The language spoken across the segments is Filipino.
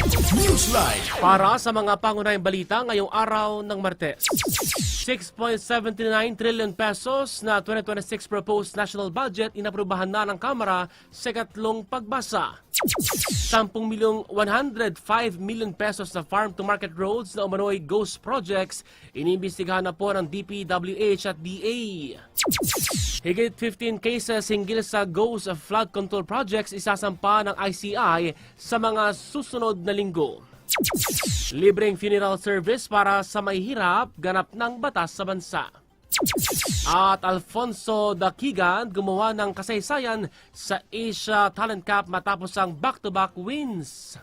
Newsline. Para sa mga pangunahing balita ngayong araw ng Martes. 6.79 trillion pesos na 2026 proposed national budget inaprubahan na ng Kamara sa katlong pagbasa. 10 milyong 105 million pesos na farm to market roads na umano'y ghost projects iniimbestigahan na po ng DPWH at DA. Higit 15 cases hinggil sa ghost flood control projects isasampa ng ICI sa mga susunod na linggo. Libreng funeral service para sa may hirap, ganap ng batas sa bansa. At Alfonso Dakigan gumawa ng kasaysayan sa Asia Talent Cup matapos ang back-to-back wins.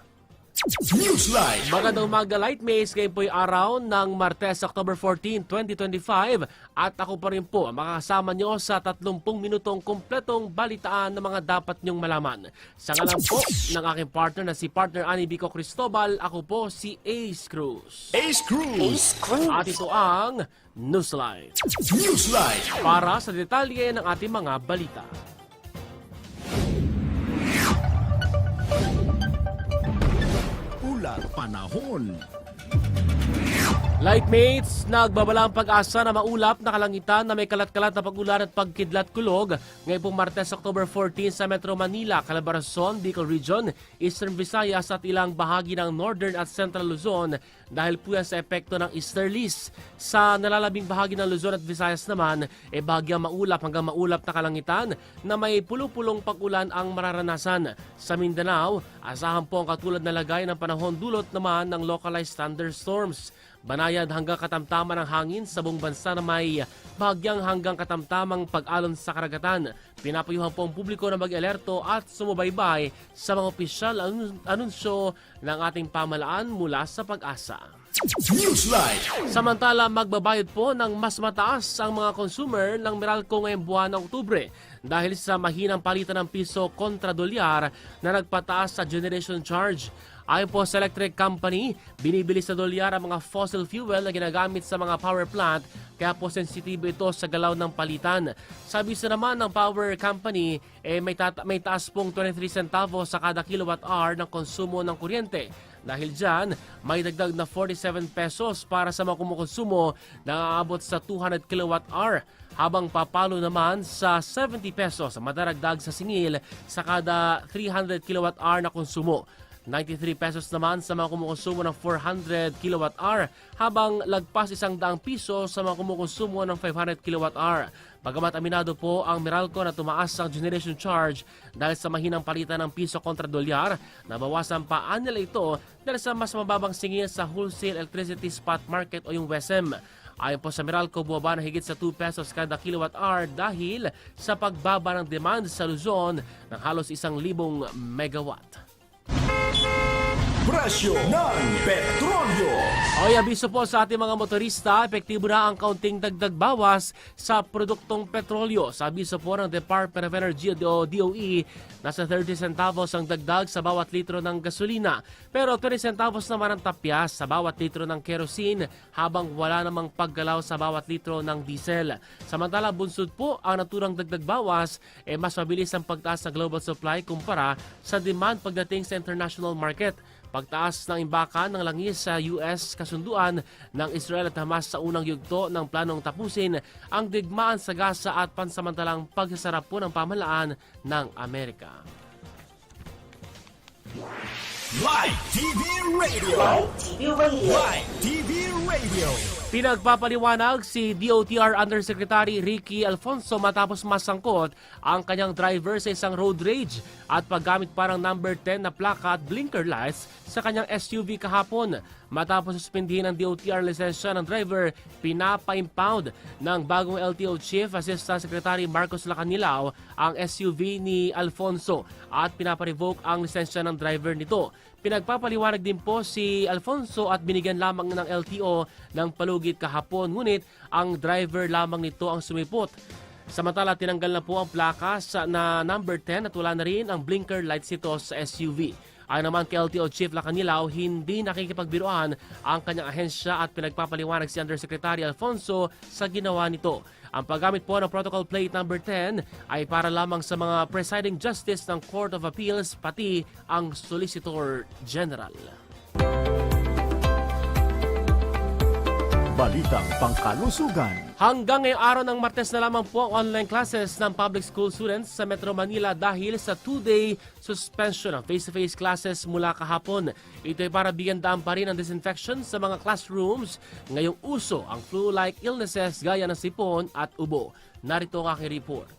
Newsline. Magandang umaga, Light Maze. Ngayon po'y araw ng Martes, October 14, 2025. At ako pa rin po ang makakasama nyo sa 30 minutong kumpletong balitaan ng mga dapat nyong malaman. Sa ngalan po ng aking partner na si partner Ani Bico Cristobal, ako po si Ace Cruz. Ace Cruz. Ace Cruz. At ito ang Newsline. Newsline. Para sa detalye ng ating mga balita. Panahon. Lightmates, nagbabala ang pag-asa na maulap na kalangitan na may kalat-kalat na pag-ulan at pagkidlat-kulog ngayong pong Martes, October 14 sa Metro Manila, Calabarzon, Bicol Region, Eastern Visayas at ilang bahagi ng Northern at Central Luzon dahil po sa epekto ng easterlies. Sa nalalabing bahagi ng Luzon at Visayas naman, e bahagyang maulap hanggang maulap na kalangitan na may pulupulong pag-ulan ang mararanasan. Sa Mindanao, asahan po ang katulad na lagay ng panahon dulot naman ng localized thunderstorms. Banayad hanggang katamtaman ng hangin sa buong bansa na may bahagyang hanggang katamtamang pag-alon sa karagatan. Pinapayuhan po ang publiko na mag-alerto at sumubaybay sa mga opisyal anun- anunsyo ng ating pamalaan mula sa pag-asa. Newsline. Samantala, magbabayad po ng mas mataas ang mga consumer ng Meralco ngayong buwan ng Oktubre dahil sa mahinang palitan ng piso kontra dolyar na nagpataas sa generation charge. Ayon po sa electric company, binibili sa dolyar ang mga fossil fuel na ginagamit sa mga power plant kaya po sensitibo ito sa galaw ng palitan. Sabi sa naman ng power company, eh, may, tata- may taas pong 23 centavos sa kada kilowatt hour ng konsumo ng kuryente. Dahil dyan, may dagdag na 47 pesos para sa mga kumukonsumo na aabot sa 200 kilowatt hour habang papalo naman sa 70 pesos madaragdag sa singil sa kada 300 kilowatt hour na konsumo. 93 pesos naman sa mga kumukonsumo ng 400 kilowatt hour habang lagpas isang daang piso sa mga kumukonsumo ng 500 kilowatt hour. Bagamat aminado po ang Meralco na tumaas ang generation charge dahil sa mahinang palitan ng piso kontra dolyar, nabawasan pa nila ito dahil sa mas mababang singil sa wholesale electricity spot market o yung WESM. Ayon po sa Meralco, bumaba na higit sa 2 pesos kada kilowatt hour dahil sa pagbaba ng demand sa Luzon ng halos isang libong megawatt. Presyo ng petrolyo. Oy, abiso po sa ating mga motorista, epektibo na ang kaunting dagdag bawas sa produktong petrolyo. Sa abiso po ng Department of Energy o DOE, nasa 30 centavos ang dagdag sa bawat litro ng gasolina. Pero 20 centavos naman ang tapyas sa bawat litro ng kerosene habang wala namang paggalaw sa bawat litro ng diesel. Samantala, bunsod po ang naturang dagdag bawas, eh mas mabilis ang pagtaas ng global supply kumpara sa demand pagdating sa international market. Pagtaas ng imbakan ng langis sa US kasunduan ng Israel at Hamas sa unang yugto ng planong tapusin ang digmaan sa Gaza at pansamantalang pagsasarap po ng pamahalaan ng Amerika. Live TV Radio. Live TV Radio. Live TV Radio. Pinagpapaliwanag si DOTR Undersecretary Ricky Alfonso matapos masangkot ang kanyang driver sa isang road rage at paggamit parang number 10 na plaka at blinker lights sa kanyang SUV kahapon. Matapos suspindihin ng DOTR lisensya ng driver, pinapa-impound ng bagong LTO Chief Assistant Secretary Marcos Lacanilao ang SUV ni Alfonso at pinapa-revoke ang lisensya ng driver nito. Pinagpapaliwanag din po si Alfonso at binigyan lamang ng LTO ng palugit kahapon ngunit ang driver lamang nito ang sumipot. Samantala, tinanggal na po ang plakas na number 10 at wala na rin ang blinker lights nito sa SUV. Ayon naman kay LTO Chief Lacanilao, hindi nakikipagbiruan ang kanyang ahensya at pinagpapaliwanag si Undersecretary Alfonso sa ginawa nito. Ang paggamit po ng Protocol Plate number 10 ay para lamang sa mga presiding justice ng Court of Appeals pati ang Solicitor General. Balitang Pangkalusugan. Hanggang ngayong araw ng Martes na lamang po ang online classes ng public school students sa Metro Manila dahil sa two-day suspension ng face-to-face classes mula kahapon. Ito ay para bigyan daan pa rin ang disinfection sa mga classrooms. Ngayong uso ang flu-like illnesses gaya ng sipon at ubo. Narito ang aking report.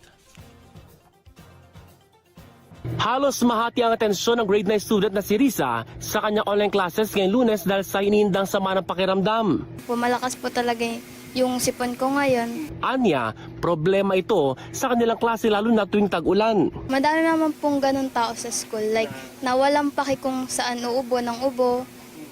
Halos mahati ang atensyon ng grade 9 student na si Risa sa kanyang online classes ngayong lunes dahil sa inindang sama ng pakiramdam. Pumalakas po talaga yung sipon ko ngayon. Anya, problema ito sa kanilang klase lalo na tuwing tag-ulan. Madami naman pong ganun tao sa school. Like, nawalang paki kung saan uubo ng ubo,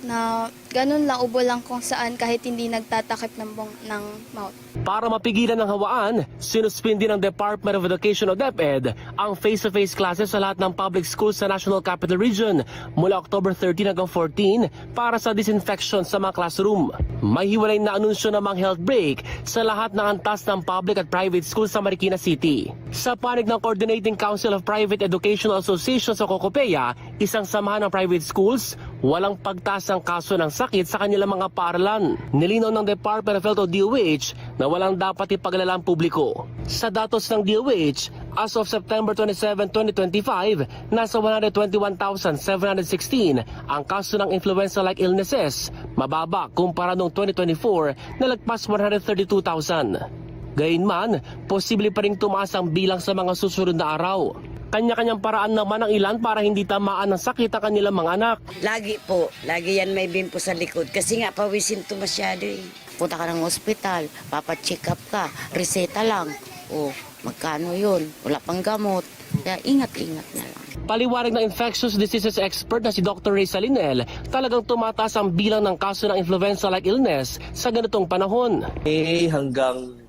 na ganun lang ubo lang kung saan kahit hindi nagtatakip ng, bong, ng mouth. Para mapigilan ng hawaan, sinuspindi ng Department of Education o DepEd ang face-to-face classes sa lahat ng public schools sa National Capital Region mula October 13 hanggang 14 para sa disinfection sa mga classroom. May hiwalay na anunsyo ng mga health break sa lahat ng antas ng public at private schools sa Marikina City. Sa panig ng Coordinating Council of Private Educational Associations o COCOPEA, isang samahan ng private schools, walang pagtaas ng kaso ng sakit sa kanilang mga paaralan. Nilinaw ng Department of Health o DOH na walang dapat ipaglalang publiko. Sa datos ng DOH, as of September 27, 2025, nasa 121,716 ang kaso ng influenza-like illnesses, mababa kumpara noong 2024 na lagpas 132,000. Gayunman, posible pa rin tumaas ang bilang sa mga susunod na araw. Kanya-kanyang paraan naman ang ilan para hindi tamaan ng sakit ang kanilang mga anak. Lagi po, lagi yan may bimpo sa likod. Kasi nga, pawisin to masyado eh. Punta ka ng ospital, papacheck up ka, reseta lang. O, magkano yun? Wala pang gamot. Kaya ingat-ingat na lang. Paliwanag ng infectious diseases expert na si Dr. Ray Salinel, talagang tumataas ang bilang ng kaso ng influenza-like illness sa ganitong panahon. May hanggang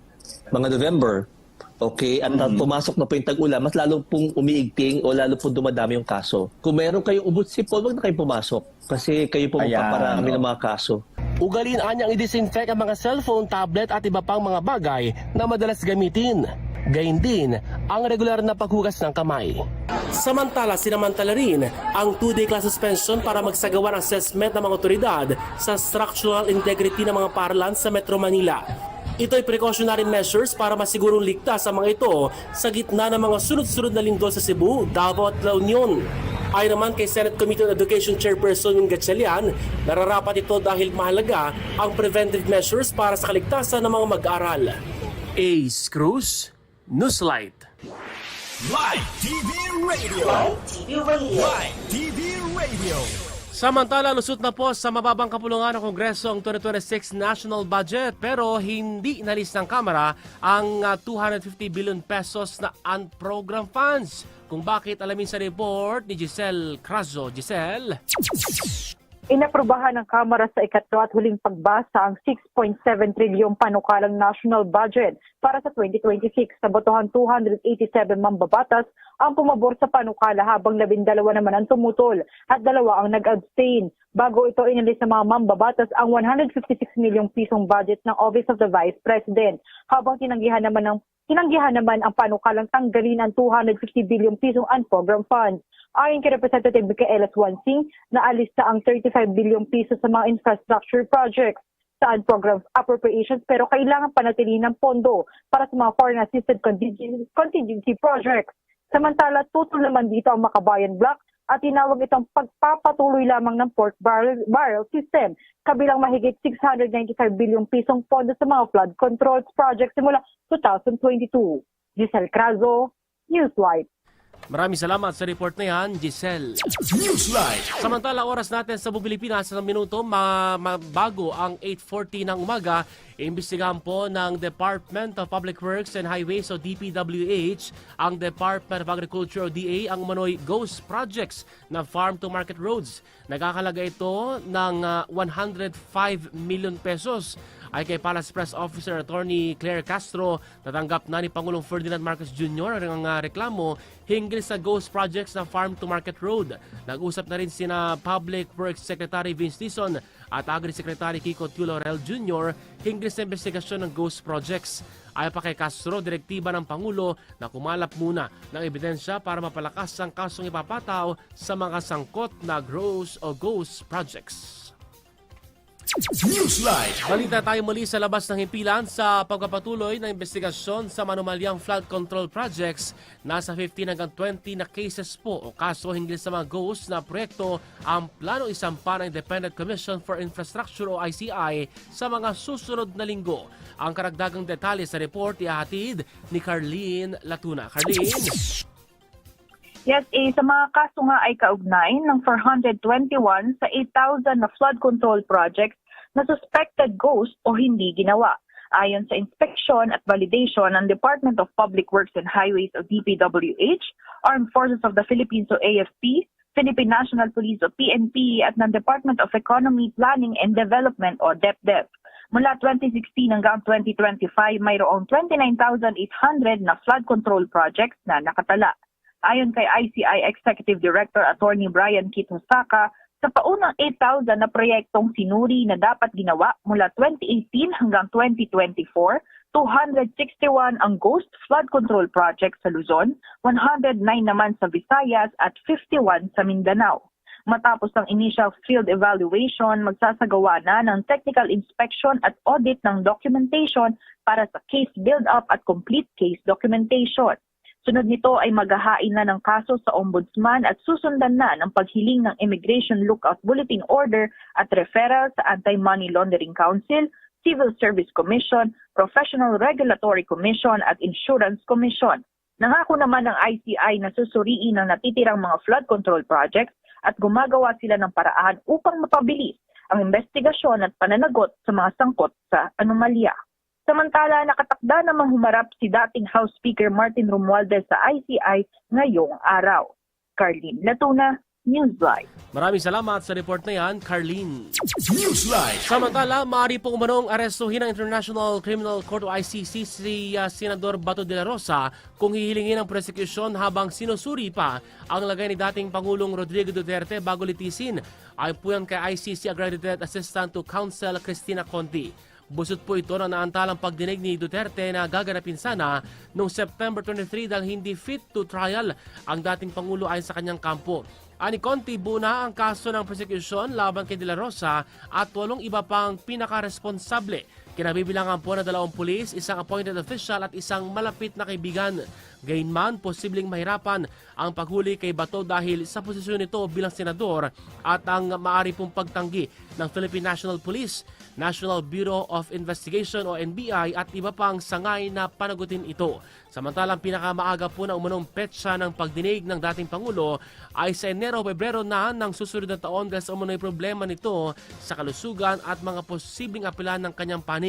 mga November, okay, at uh, pumasok na po yung tag-ulan, mas lalo pong umiigting o lalo pong dumadami yung kaso. Kung meron kayong ubot sipon, huwag na kayong pumasok kasi kayo po magpaparami no. ng mga kaso. Ugalin anyang i-disinfect ang mga cellphone, tablet at iba pang mga bagay na madalas gamitin. Gayun din ang regular na paghugas ng kamay. Samantala, sinamantala rin ang two-day class suspension para magsagawa ng assessment ng mga otoridad sa structural integrity ng mga paralan sa Metro Manila. Ito ay precautionary measures para masigurong ligtas ang mga ito sa gitna ng mga sunod-sunod na lindol sa Cebu, Davao at La Union. Ayon naman kay Senate Committee on Education Chairperson Yung Gatchalian, nararapat ito dahil mahalaga ang preventive measures para sa kaligtasan ng mga mag-aaral. Ace Cruz, Newslight. Live TV Radio. Live TV Radio. Live TV Radio. Samantala, lusot na po sa mababang kapulungan ng Kongreso ang 2026 National Budget pero hindi inalis ng Kamara ang ah, 250 billion pesos na unprogrammed funds. Kung bakit alamin sa report ni Giselle Crazo. Giselle? Inaprubahan ng Kamara sa ikatlo at huling pagbasa ang 6.7 trilyong panukalang national budget para sa 2026 sa botohan 287 mambabatas ang pumabor sa panukala habang labindalawa naman ang tumutol at dalawa ang nag-abstain. Bago ito inalis ng mga mambabatas ang 156 milyong pisong budget ng Office of the Vice President habang tinanggihan naman ng Tinanggihan naman ang panukalang tanggalin ang 250 bilyong pisong unprogrammed funds. Ayon kay Representative Micaela Swansing, naalis na ang 35 bilyong piso sa mga infrastructure projects sa unprogrammed appropriations pero kailangan panatilihin ng pondo para sa mga foreign assisted contingency, contingency projects. Samantala, tutol naman dito ang Makabayan Block at tinawag itong pagpapatuloy lamang ng pork barrel, barrel system kabilang mahigit 695 bilyong pisong pondo sa mga flood controls projects simula 2022. Giselle Crazo, Newslight. Maraming salamat sa report na yan, Giselle. Newsline. Samantala, oras natin sa buong Pilipinas sa minuto, ma- ma- bago ang 8.40 ng umaga, imbestigahan po ng Department of Public Works and Highways o DPWH ang Department of Agriculture o DA ang umano'y ghost projects na farm to market roads. Nagkakalaga ito ng ah, 105 million pesos ay kay Palace Press Officer Attorney Claire Castro natanggap na ni Pangulong Ferdinand Marcos Jr. ang uh, reklamo hinggil sa ghost projects na Farm to Market Road. Nag-usap na rin sina Public Works Secretary Vince Dizon at Agri Secretary Kiko Tulorel Jr. hinggil sa investigasyon ng ghost projects. Ayon pa kay Castro, direktiba ng Pangulo na kumalap muna ng ebidensya para mapalakas ang kasong ipapataw sa mga sangkot na gross o ghost projects. Newsline. Balita tayo muli sa labas ng himpilan sa pagpapatuloy ng investigasyon sa manumalyang flood control projects. Nasa 15 hanggang 20 na cases po o kaso hinggil sa mga ghost na proyekto ang plano isampa ng Independent Commission for Infrastructure o ICI sa mga susunod na linggo. Ang karagdagang detalye sa report ihahatid ni Carlene Latuna. Carlene? Yes, eh, sa mga kaso nga ay kaugnay ng 421 sa 8,000 na flood control projects na suspected ghost o hindi ginawa. Ayon sa inspection at validation ng Department of Public Works and Highways o DPWH, Armed Forces of the Philippines o AFP, Philippine National Police o PNP at ng Department of Economy, Planning and Development o DepDep. Mula 2016 hanggang 2025, mayroong 29,800 na flood control projects na nakatala. Ayon kay ICI Executive Director Attorney Brian Kit Hosaka, sa paunang 8,000 na proyektong sinuri na dapat ginawa mula 2018 hanggang 2024, 261 ang ghost flood control project sa Luzon, 109 naman sa Visayas at 51 sa Mindanao. Matapos ang initial field evaluation, magsasagawa na ng technical inspection at audit ng documentation para sa case build-up at complete case documentation. Sunod nito ay maghahain na ng kaso sa ombudsman at susundan na ng paghiling ng Immigration Lookout Bulletin Order at referral sa Anti-Money Laundering Council, Civil Service Commission, Professional Regulatory Commission at Insurance Commission. Nangako naman ng ICI na susuriin ang natitirang mga flood control projects at gumagawa sila ng paraan upang mapabilis ang investigasyon at pananagot sa mga sangkot sa anomalya. Samantala, nakatakda namang humarap si dating House Speaker Martin Romualdez sa ICI ngayong araw. Carlene Latuna, Newsline. Maraming salamat sa report na yan, Carlene. Newsline. Samantala, maaari pong umanong arestuhin ng International Criminal Court o ICC si uh, Senador Bato de la Rosa kung hihilingin ang prosecution habang sinusuri pa ang lagay ni dating Pangulong Rodrigo Duterte bago litisin. Ayon po yan kay ICC Accredited Assistant to Counsel Cristina Conti. Busot po ito na naantalang pagdinig ni Duterte na gaganapin sana noong September 23 dahil hindi fit to trial ang dating Pangulo ayon sa kanyang kampo. Ani Conti, buna ang kaso ng prosecution laban kay De La Rosa at walong iba pang pinaka-responsable. Kinabibilangan po na dalawang pulis, isang appointed official at isang malapit na kaibigan. Gayunman, posibleng mahirapan ang paghuli kay Bato dahil sa posisyon nito bilang senador at ang maari pong pagtanggi ng Philippine National Police, National Bureau of Investigation o NBI at iba pang sangay na panagutin ito. Samantalang pinakamaaga po na umunong petsa ng pagdinig ng dating Pangulo ay sa Enero o Pebrero na ng susunod na taon dahil sa umunoy problema nito sa kalusugan at mga posibleng apilan ng kanyang panig.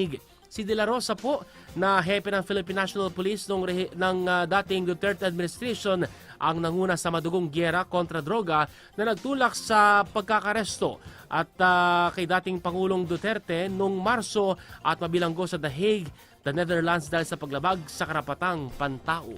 Si De La Rosa po na hepe ng Philippine National Police nung ng ah, dating Duterte administration ang nanguna sa madugong gyera kontra droga na nagtulak sa pagkakaresto at ah, kay dating Pangulong Duterte noong Marso at mabilanggo sa The Hague, the Netherlands dahil sa paglabag sa karapatang pantao.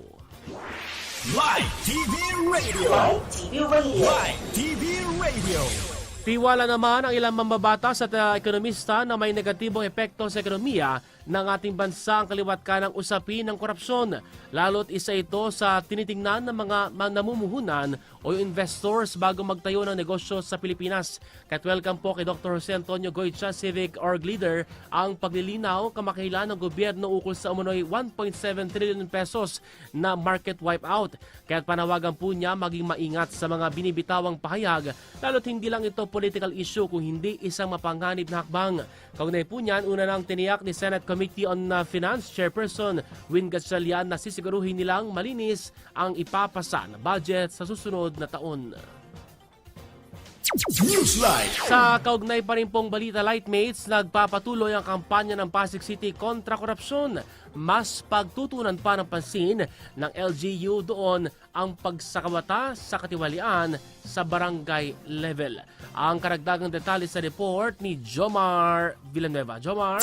Live TV Radio. Live TV Radio. Live TV Radio. Tiwala naman ang ilang mambabatas at uh, ekonomista na may negatibong epekto sa ekonomiya ng ating bansa ang kaliwat ka ng usapin ng korupsyon. Lalo't isa ito sa tinitingnan ng mga namumuhunan o investors bago magtayo ng negosyo sa Pilipinas. Kahit welcome po kay Dr. Jose Antonio Goitia, Civic Org Leader, ang paglilinaw kamakailan ng gobyerno ukol sa umunoy 1.7 trillion pesos na market wipeout. Kaya't panawagan po niya maging maingat sa mga binibitawang pahayag, lalo't hindi lang ito political issue kung hindi isang mapanganib na hakbang. Kaugnay po niyan, una nang tiniyak ni Senate Committee Committee on uh, Finance Chairperson Win Gatchalian na sisiguruhin nilang malinis ang ipapasa na budget sa susunod na taon. Newsline. Sa kaugnay pa rin pong balita Lightmates, nagpapatuloy ang kampanya ng Pasig City kontra korupsyon. Mas pagtutunan pa ng pansin ng LGU doon ang pagsakawata sa katiwalian sa barangay level. Ang karagdagang detalye sa report ni Jomar Villanueva. Jomar?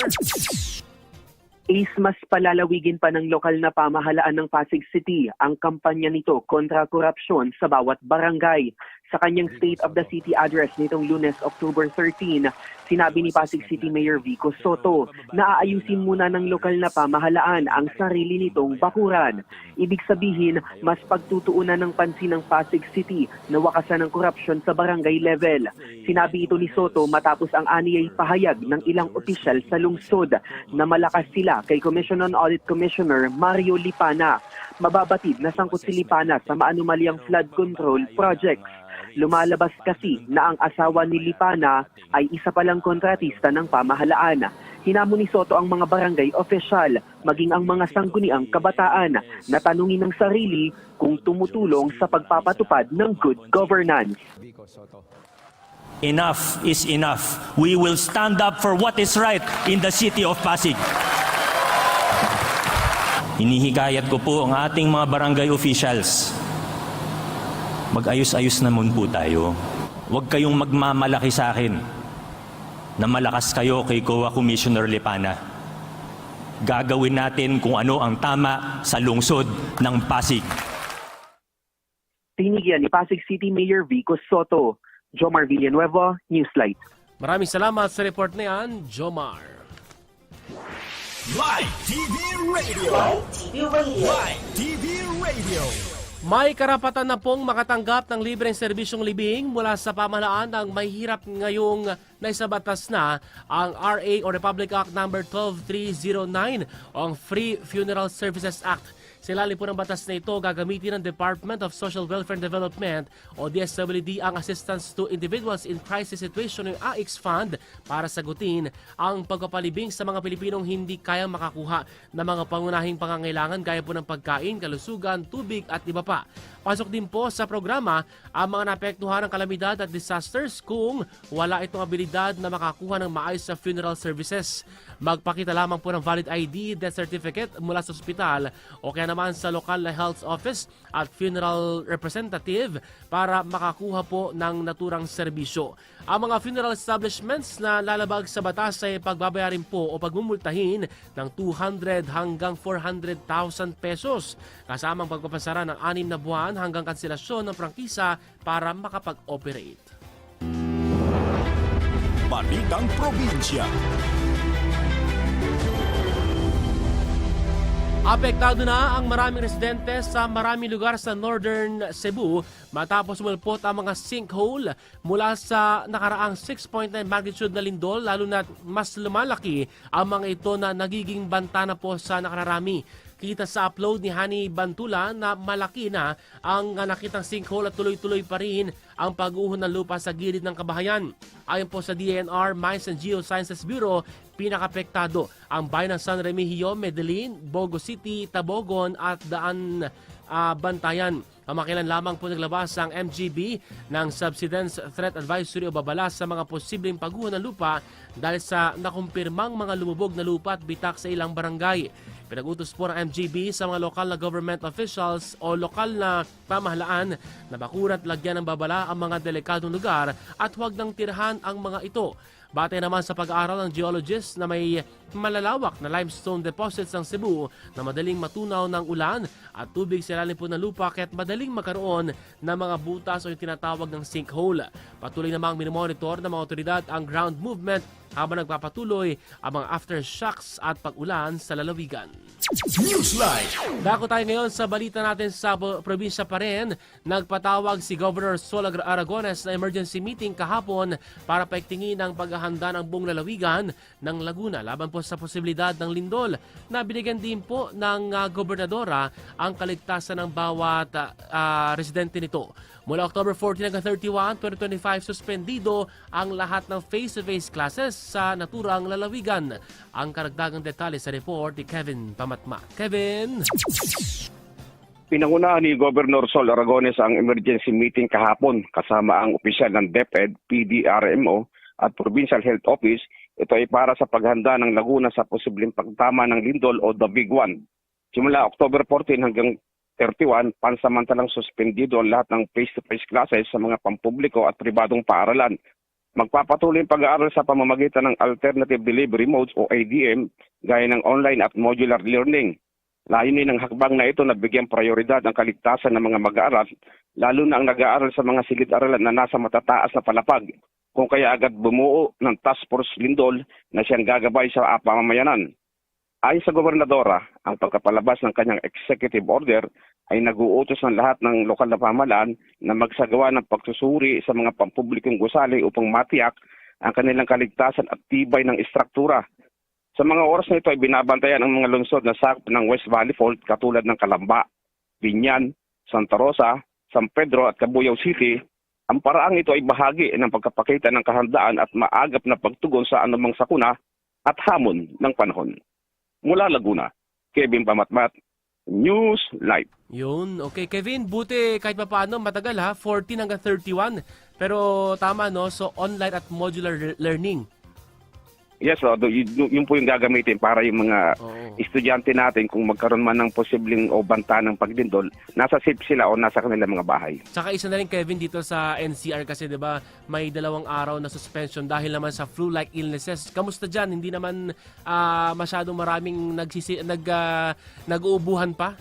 Is mas palalawigin pa ng lokal na pamahalaan ng Pasig City ang kampanya nito kontra korupsyon sa bawat barangay. Sa kanyang State of the City address nitong lunes, October 13, sinabi ni Pasig City Mayor Vico Soto na aayusin muna ng lokal na pamahalaan ang sarili nitong bakuran. Ibig sabihin, mas pagtutuunan ng pansin ng Pasig City na wakasan ng korupsyon sa barangay level. Sinabi ito ni Soto matapos ang aniyay pahayag ng ilang opisyal sa lungsod na malakas sila kay Commission on Audit Commissioner Mario Lipana. Mababatid na sangkot si Lipana sa maanumalyang flood control projects. Lumalabas kasi na ang asawa ni Lipana ay isa palang kontratista ng pamahalaan. Hinamo ni Soto ang mga barangay official, maging ang mga sangguniang kabataan na tanungin ng sarili kung tumutulong sa pagpapatupad ng good governance. Enough is enough. We will stand up for what is right in the city of Pasig. Hinihikayat ko po ang ating mga barangay officials. Mag-ayos-ayos naman po tayo. Huwag kayong magmamalaki sa akin na malakas kayo kay COA Commissioner Lipana. Gagawin natin kung ano ang tama sa lungsod ng Pasig. Tinigyan ni Pasig City Mayor Vico Soto. Jomar Villanueva, Newslight. Maraming salamat sa report na yan, Jomar. Live TV Radio. Live TV Radio. Live TV Radio. May karapatan na pong makatanggap ng libreng serbisyong libing mula sa pamahalaan ng may ngayong naisabatas na ang RA o Republic Act No. 12309 o ang Free Funeral Services Act. Silalim po ng batas na ito, gagamitin ng Department of Social Welfare and Development o DSWD ang Assistance to Individuals in Crisis Situation o AIX Fund para sagutin ang pagpapalibing sa mga Pilipinong hindi kayang makakuha ng mga pangunahing pangangailangan gaya po ng pagkain, kalusugan, tubig at iba pa. Pasok din po sa programa ang mga naapektuhan ng kalamidad at disasters kung wala itong abilidad na makakuha ng maayos sa funeral services. Magpakita lamang po ng valid ID, death certificate mula sa ospital o kaya naman sa lokal na health office at funeral representative para makakuha po ng naturang serbisyo. Ang mga funeral establishments na lalabag sa batas ay pagbabayarin po o pagmumultahin ng 200 hanggang 400,000 pesos kasamang pagpapasara ng anim na buwan hanggang kanselasyon ng prangkisa para makapag-operate. Balitang Probinsya. Apektado na ang maraming residente sa maraming lugar sa Northern Cebu matapos umulpot ang mga sinkhole mula sa nakaraang 6.9 magnitude na lindol lalo na mas lumalaki ang mga ito na nagiging banta na po sa nakararami. Kita sa upload ni Hani Bantula na malaki na ang nakitang sinkhole at tuloy-tuloy pa rin ang pag-uhon ng lupa sa gilid ng kabahayan. Ayon po sa DNR Mines and Geosciences Bureau, pinakapektado ang bayan ng San Remigio, Medellin, Bogo City, Tabogon at Daan ah, Bantayan. Kamakilan lamang po naglabas ang MGB ng Subsidence Threat Advisory o babala sa mga posibleng pagguho ng lupa dahil sa nakumpirmang mga lumubog na lupa at bitak sa ilang barangay. Pinag-utos po ng MGB sa mga lokal na government officials o lokal na pamahalaan na bakurat lagyan ng babala ang mga delikadong lugar at huwag nang tirahan ang mga ito. Batay naman sa pag-aaral ng geologists na may malalawak na limestone deposits ng Cebu na madaling matunaw ng ulan at tubig sa ilalim po ng lupa kaya't madaling magkaroon ng mga butas o yung tinatawag ng sinkhole. Patuloy namang minomonitor ng mga otoridad ang ground movement habang nagpapatuloy ang mga aftershocks at pag-ulan sa lalawigan. Newsline. Dako tayo ngayon sa balita natin sa probinsya pa rin. Nagpatawag si Governor Sol Aragones na emergency meeting kahapon para paiktingin ang paghahanda ng buong lalawigan ng Laguna laban po sa posibilidad ng lindol. Nabinigyan din po ng ah, gobernadora ang kaligtasan ng bawat ah, ah, residente nito. Mula October 14 hanggang 31, 2025, suspendido ang lahat ng face-to-face classes sa naturang lalawigan. Ang karagdagang detalye sa report ni Kevin Pamatma. Kevin! Pinangunahan ni Governor Sol Aragones ang emergency meeting kahapon kasama ang opisyal ng DepEd, PDRMO at Provincial Health Office. Ito ay para sa paghanda ng Laguna sa posibleng pagtama ng lindol o the big one. Simula October 14 hanggang 31, pansamantalang suspendido ang lahat ng face-to-face classes sa mga pampubliko at pribadong paaralan. Magpapatuloy ang pag-aaral sa pamamagitan ng Alternative Delivery Modes o ADM gaya ng online at modular learning. Layunin ng hakbang na ito na bigyan prioridad ang kaligtasan ng mga mag-aaral, lalo na ang nag-aaral sa mga silid-aralan na nasa matataas na palapag, kung kaya agad bumuo ng Task Force Lindol na siyang gagabay sa pamamayanan. Ayon sa gobernadora, ang pagkapalabas ng kanyang executive order ay nag-uutos ng lahat ng lokal na pamahalaan na magsagawa ng pagsusuri sa mga pampublikong gusali upang matiyak ang kanilang kaligtasan at tibay ng istruktura sa mga oras na ito ay binabantayan ang mga lungsod na sakop ng West Valley Fault katulad ng Kalamba, Binyan, Santa Rosa, San Pedro at Cabuyao City. Ang paraang ito ay bahagi ng pagkapakita ng kahandaan at maagap na pagtugon sa anumang sakuna at hamon ng panahon. Mula Laguna, Kevin Pamatmat, News Live. Yun, okay. Kevin, buti kahit pa paano, matagal ha, 14 hanggang 31. Pero tama no, so online at modular le- learning. Yes, Rodo, yun, yun po yung gagamitin para yung mga Oo. estudyante natin kung magkaroon man ng posibleng o banta ng pagdindol, nasa safe sila o nasa kanilang mga bahay. Tsaka isa na rin Kevin dito sa NCR kasi 'di ba may dalawang araw na suspension dahil naman sa flu-like illnesses. Kamusta diyan? Hindi naman ah, masyadong maraming nagsisi nag ah, nag-uubuhan pa.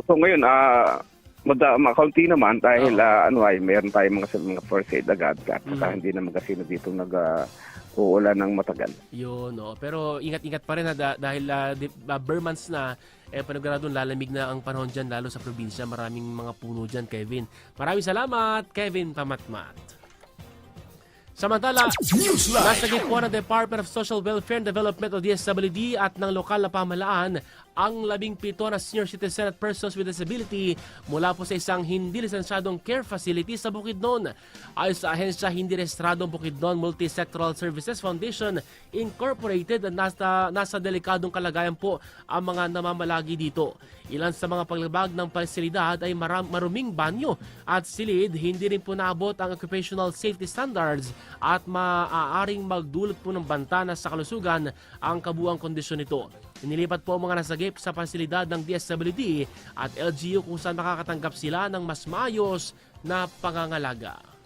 So ngayon, ah mada, makaunti naman dahil ah, ano ay meron tayong mga mga first aid agad at saka Mhm. hindi na magkasino dito nag ah, uulan ng matagal. Yun, no. Pero ingat-ingat pa rin ha, da- dahil uh, di, uh, bare months na, eh, paniguradong lalamig na ang panahon dyan, lalo sa probinsya. Maraming mga puno dyan, Kevin. Maraming salamat, Kevin Pamatmat. Samantala, Newsline. nasa gitpo ng Department of Social Welfare and Development o DSWD at ng lokal na pamahalaan ang labing pito na senior citizen at persons with disability mula po sa isang hindi lisensyadong care facility sa Bukidnon. Ayon sa ahensya, hindi restradong Bukidnon Multisectoral Services Foundation Incorporated at nasa, nasa delikadong kalagayan po ang mga namamalagi dito. Ilan sa mga paglabag ng pasilidad ay maram, maruming banyo at silid, hindi rin po naabot ang occupational safety standards at maaaring magdulot po ng bantana sa kalusugan ang kabuang kondisyon nito. Inilipat po ang mga nasagip sa pasilidad ng DSWD at LGU kung saan makakatanggap sila ng mas maayos na pangangalaga.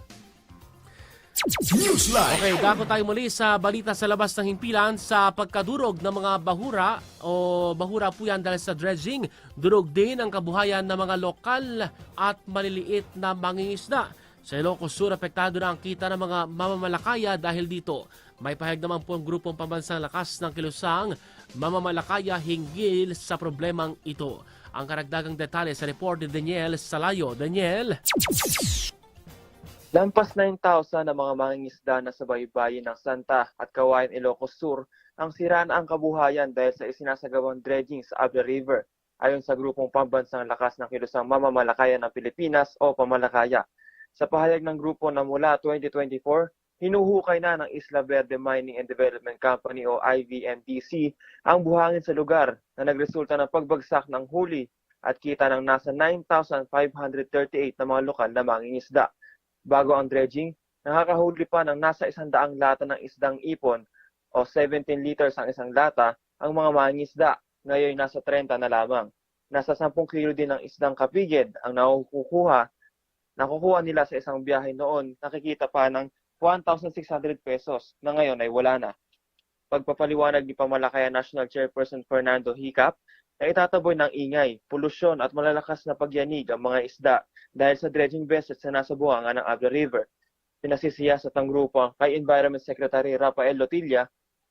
Okay, dako tayo muli sa balita sa labas ng himpilan sa pagkadurog ng mga bahura o bahura po yan dahil sa dredging. Durog din ang kabuhayan ng mga lokal at maliliit na mangingisda. Sa Ilocos Sur, apektado na ang kita ng mga mamamalakaya dahil dito. May pahayag naman po ang grupong pambansang lakas ng kilusang mamamalakaya hinggil sa problemang ito. Ang karagdagang detalye sa report ni Daniel Salayo. Daniel? Lampas 9,000 na mga mangingisda na sa baybayin ng Santa at Kawayan Ilocos Sur ang sira na ang kabuhayan dahil sa isinasagawang dredging sa Abra River ayon sa grupong pambansang lakas ng kilusang mamamalakaya ng Pilipinas o Pamalakaya. Sa pahayag ng grupo na mula 2024, hinuhukay na ng Isla Verde Mining and Development Company o IVMDC ang buhangin sa lugar na nagresulta ng pagbagsak ng huli at kita ng nasa 9,538 na mga lokal na mangingisda. Bago ang dredging, nakakahuli pa ng nasa isang daang lata ng isdang ipon o 17 liters ang isang lata ang mga mangingisda. Ngayon nasa 30 na lamang. Nasa 10 kilo din ng isdang kapigid ang nakukuha nakukuha nila sa isang biyahe noon, nakikita pa ng 1,600 pesos na ngayon ay wala na. Pagpapaliwanag ni Pamalakaya National Chairperson Fernando Hicap na itataboy ng ingay, polusyon at malalakas na pagyanig ang mga isda dahil sa dredging vessels na nasa buwangan ng Abra River. Pinasisiyasat ng grupo kay Environment Secretary Rafael Lotilla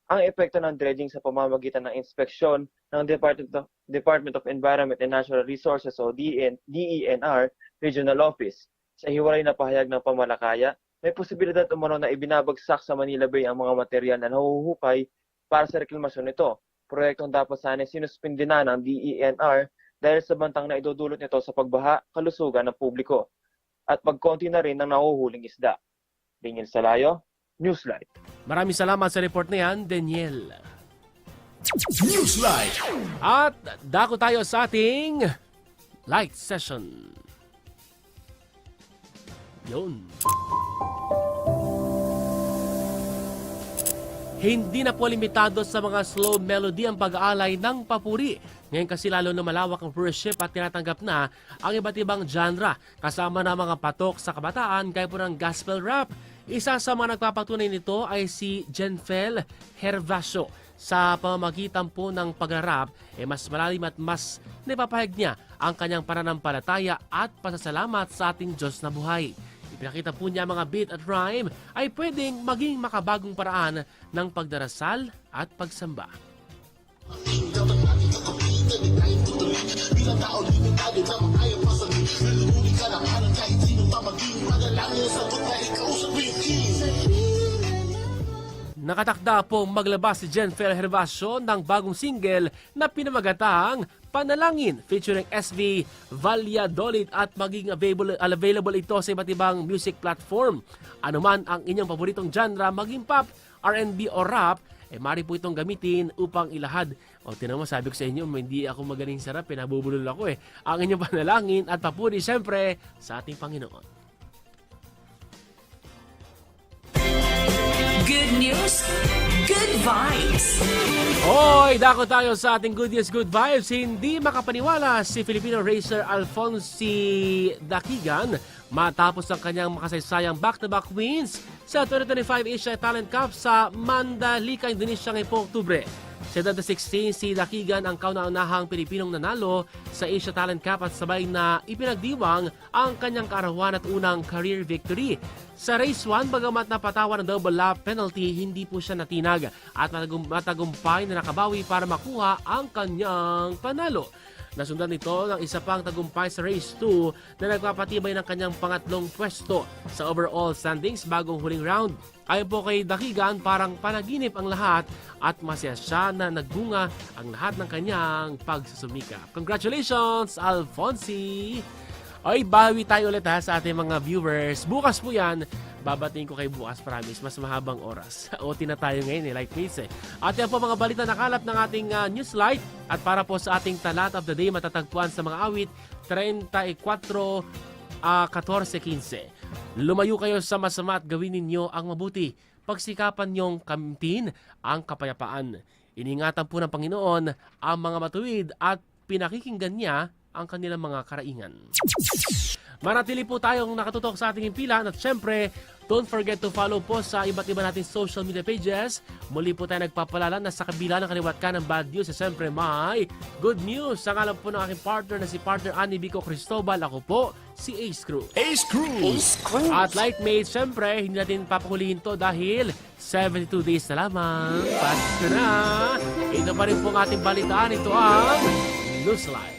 ang epekto ng dredging sa pamamagitan ng inspeksyon ng Department of, Department of Environment and Natural Resources o DEN, DENR Regional Office. Sa hiwalay na pahayag ng pamalakaya, may posibilidad umano na ibinabagsak sa Manila Bay ang mga material na nahuhukay para sa reklamasyon nito. Proyektong dapat sana sinuspindi na ng DENR dahil sa bantang na idudulot nito sa pagbaha, kalusugan ng publiko. at pagkonti na rin ng nahuhuling isda. Daniel Salayo, Newslight. Maraming salamat sa report na yan, Daniel. Newslight. At dako tayo sa ating light session. Yun. Hindi na po limitado sa mga slow melody ang pag-aalay ng papuri. Ngayon kasi lalo na malawak ang worship at tinatanggap na ang iba't ibang genre kasama na mga patok sa kabataan gaya po ng gospel rap. Isa sa mga nagpapatunay nito ay si Jenfel Hervasio. Sa pamamagitan po ng pagrarap, eh mas malalim at mas napapahig niya ang kanyang pananampalataya at pasasalamat sa ating Diyos na buhay. Ipinakita po niya mga beat at rhyme ay pwedeng maging makabagong paraan ng pagdarasal at pagsamba. Nakatakda po maglabas si Jenfel Hervasio ng bagong single na pinamagatang Panalangin featuring SV Valladolid at maging available, available ito sa iba't ibang music platform. Ano man ang inyong paboritong genre, maging pop, R&B o rap, eh mari po itong gamitin upang ilahad. O tinan mo, sabi ko sa inyo, hindi ako magaling sa rap, pinabubulol ako eh. Ang inyong panalangin at papuri siyempre sa ating Panginoon. Good news, good vibes. Hoy, dako tayo sa ating good news, good vibes. Hindi makapaniwala si Filipino racer Alfonsi Dakigan matapos ang kanyang makasaysayang back-to-back wins sa 2025 Asia Talent Cup sa Mandalika, Indonesia ngayong Oktubre. Sa edad na 16, si Dakigan ang kauna-unahang Pilipinong nanalo sa Asia Talent Cup at sabay na ipinagdiwang ang kanyang karawan at unang career victory. Sa race 1, bagamat napatawa ng double lap penalty, hindi po siya natinag at matagum- matagumpay na nakabawi para makuha ang kanyang panalo. Nasundan nito ng isa pang tagumpay sa race 2 na nagpapatibay ng kanyang pangatlong pwesto sa overall standings bagong huling round. Ayon po kay Dakigan, parang panaginip ang lahat at masaya siya na nagbunga ang lahat ng kanyang pagsusumika. Congratulations, Alfonsi! Ay, bawi tayo ulit ha sa ating mga viewers. Bukas po yan, babatiin ko kay bukas, promise, mas mahabang oras. OT na ngayon eh, like mates eh. At yan po mga balita nakalap ng ating uh, newslight. At para po sa ating talat of the day, matatagpuan sa mga awit, 34, uh, 14, 15. Lumayo kayo sa masama at gawin ninyo ang mabuti. Pagsikapan niyong kamtin ang kapayapaan. Iningatan po ng Panginoon ang mga matuwid at pinakikinggan niya ang kanilang mga karaingan. Manatili po tayong nakatutok sa ating impilan at syempre, don't forget to follow po sa iba't iba nating social media pages. Muli po tayo nagpapalala na sa kabila ng kaliwat ka ng bad news, eh, syempre may good news. Sa ngalan po ng aking partner na si partner Annie Bico Cristobal, ako po si Ace Cruz. Ace Cruz. At Lightmates, syempre, hindi natin papakulihin to dahil 72 days na lamang. Pasko na! Ito pa rin po ang ating balitaan. Ito ang Newsline.